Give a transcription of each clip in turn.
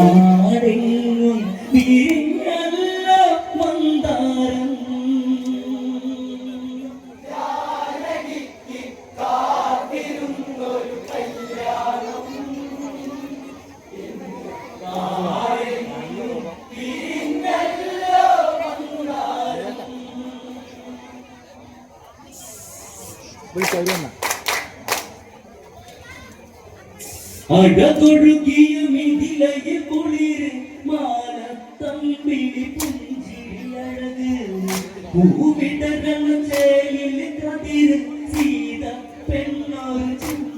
ആരെങ്ങും അഴതൊഴുകിയ മിഥിലയ കുളിര് മാനത്തമ്പിടി പുഞ്ചിരിയഴക്. പൂവിടകളും ചേലിൽ കതിര് സീത പെണ്ണൊരു ചിന്ത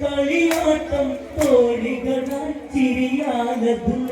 കളിയാട്ടം തോഴികളാൽ ചിരിയാലതും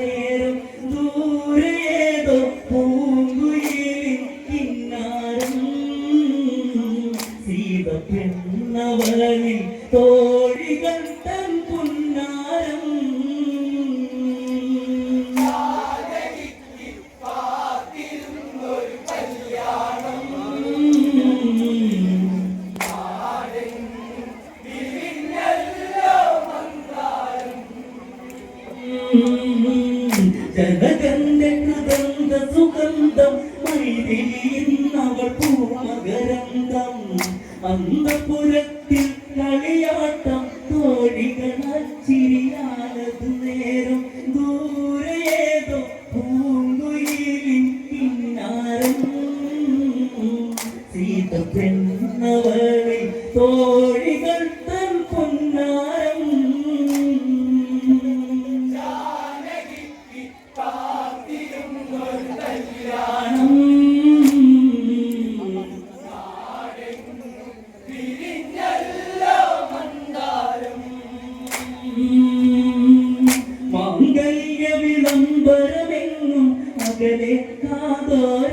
que deja todo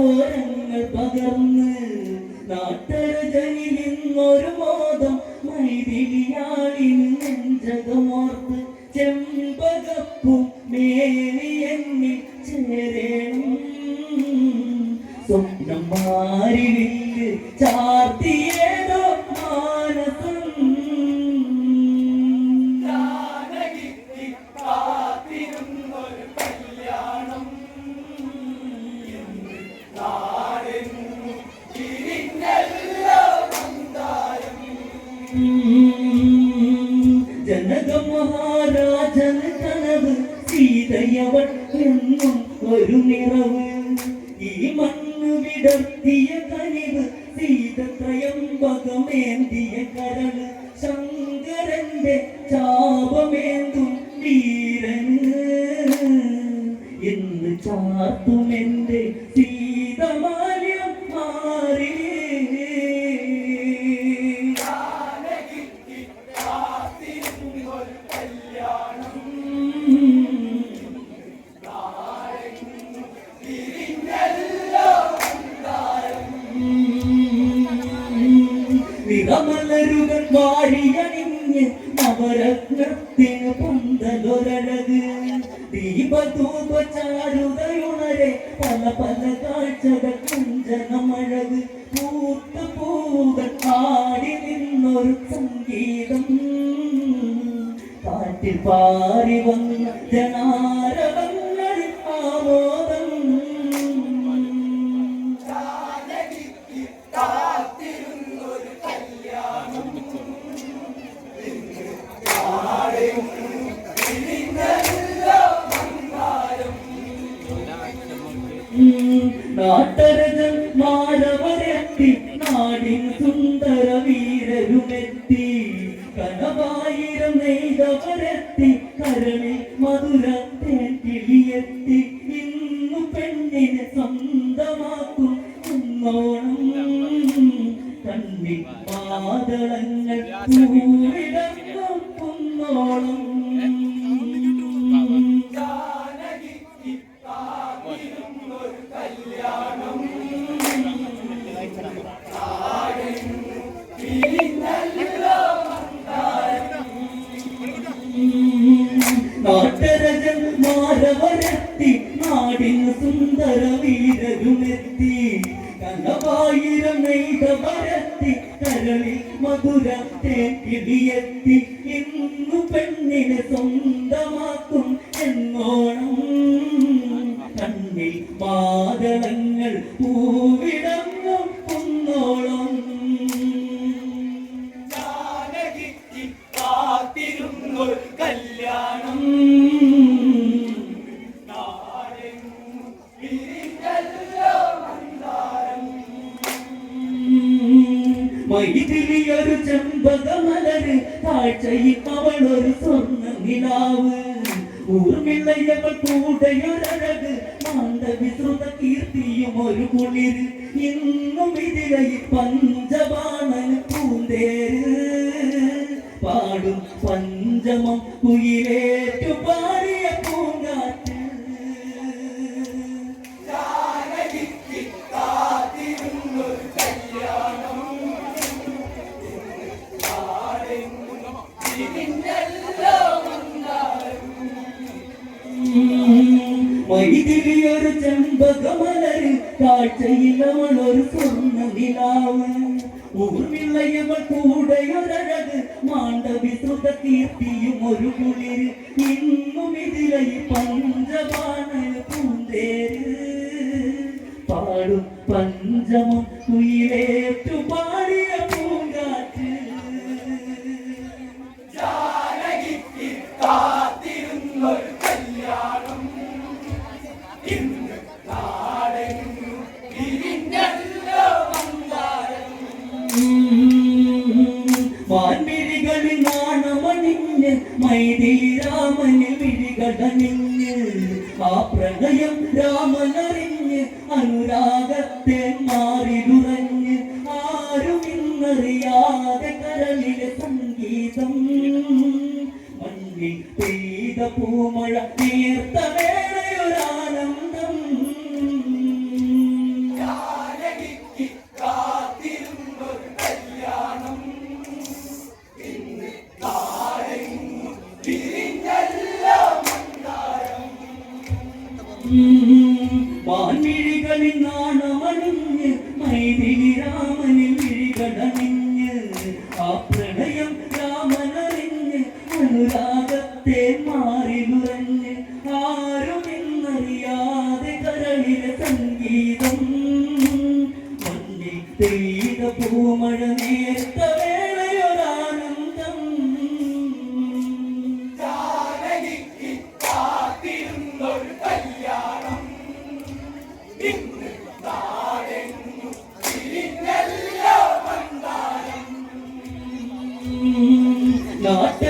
ഓരങ്ങൾ പകർന്ന് നാട്ടരുതയിൽ നിന്നൊരു ബോധം മൈതിരിയാളിൻ നെഞ്ചകമോർത്ത് ചെമ്പകപ്പും മേലിയെന്നിൽ ചേരണം. സ്വപ്നം മാറി നിറമലരുകൾ വാരിയണിഞ്ഞ് നവരത്നത്തിന് പൊന്തലൊരഴക്. ദീപധൂപചാരുതയുണരെ പല പല കാഴ്ചകൾ കുഞ്ചനമഴക്. പൂത്ത പൂകൾ പാടി നിന്നൊരു സംഗീതം. കാറ്റിൽ പാറി വന്ന ജനാരവങ്ങളിൽ കനവായിരം നെയ്തവരെത്തി കരളി മധുര ചെമ്പകമലര് കാഴ്ചയിൽ അവളൊരു സ്വർണ നിലാവ് ഊർമിളയവൾ കൂടെയൊരഴക് മാണ്ഡവിശ്രുത കീർത്തിയും ഒരു കുളിര് ഇന്നും ഇതിലയി പഞ്ചബാണൻ പൂന്തേര് പാടും പഞ്ചമം കുയിലേറ്റു പാടിയ മൈതിരിയൊരു ചെമ്പകമലര് കാഴ്ചയിൽ അവളൊരു സ്വർണ നിലാവ് ഊർമിളയവൾ കൂടെയൊരഴക് മാണ്ഡവിശ്രുത കീർത്തിയും ഒരു കുളിര്. ഇന്നും ഇതിലൈ പഞ്ചമാണ് പൂന്തേര്. പാടും പഞ്ചമം വാൻമിഴികളിൽ നാണമണിഞ്ഞ് മൈതിലി രാമന് വിഴികടണിഞ്ഞ് ആ പ്രണയം രാമനറിഞ്ഞ് അനുരാഗത്തെ മാറിലുറഞ്ഞ് അറിയാതെ കരളിലെ സംഗീതം. മണ്ണിൽ പെയ്ത പൂമഴ നേർത്ത വേളയൊരാനന്ദം. കാത്തിരുന്നൊരു കല്യാണം. നാട്ട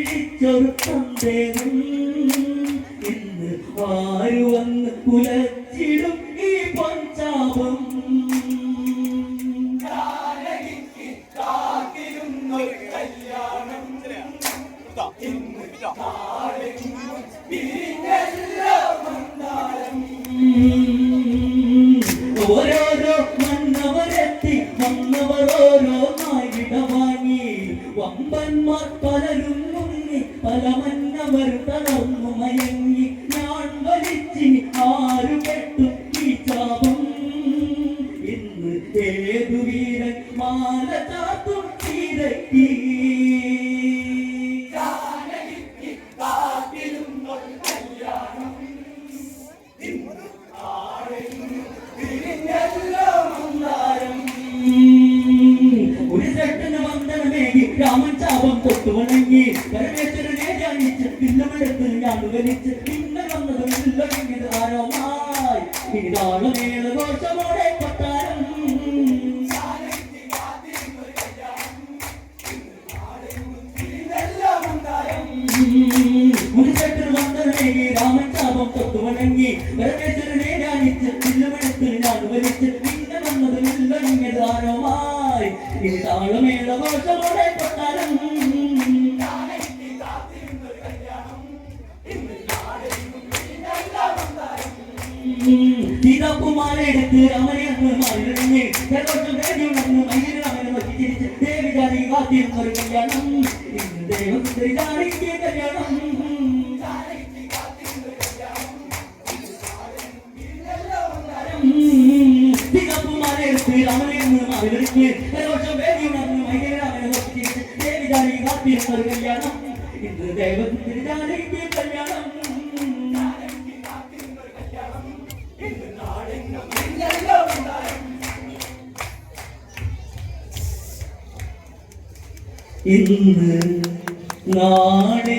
കഴിച്ചൊരു സന്ദേഹം ഇന്ന് ആര് വന്ന് പുലച്ചിടും ഈ പഞ്ചാപം ഓരോരോ മണ്ണവരെത്തി വന്നവർ ഓരോ നായിട വാങ്ങി വമ്പന്മാർ പലരും പല മന്നവർത്തനം ഉമയ Ele കാത്തിരുന്ന ഒരു കല്യാണം. ഇന്ന് ദൈവം കാണിക്കിയ കല്യാണം തികപ്പുമാരെ രാമനെ നിന്ന് അവരൊക്കെ ഇന്ന് നാളെ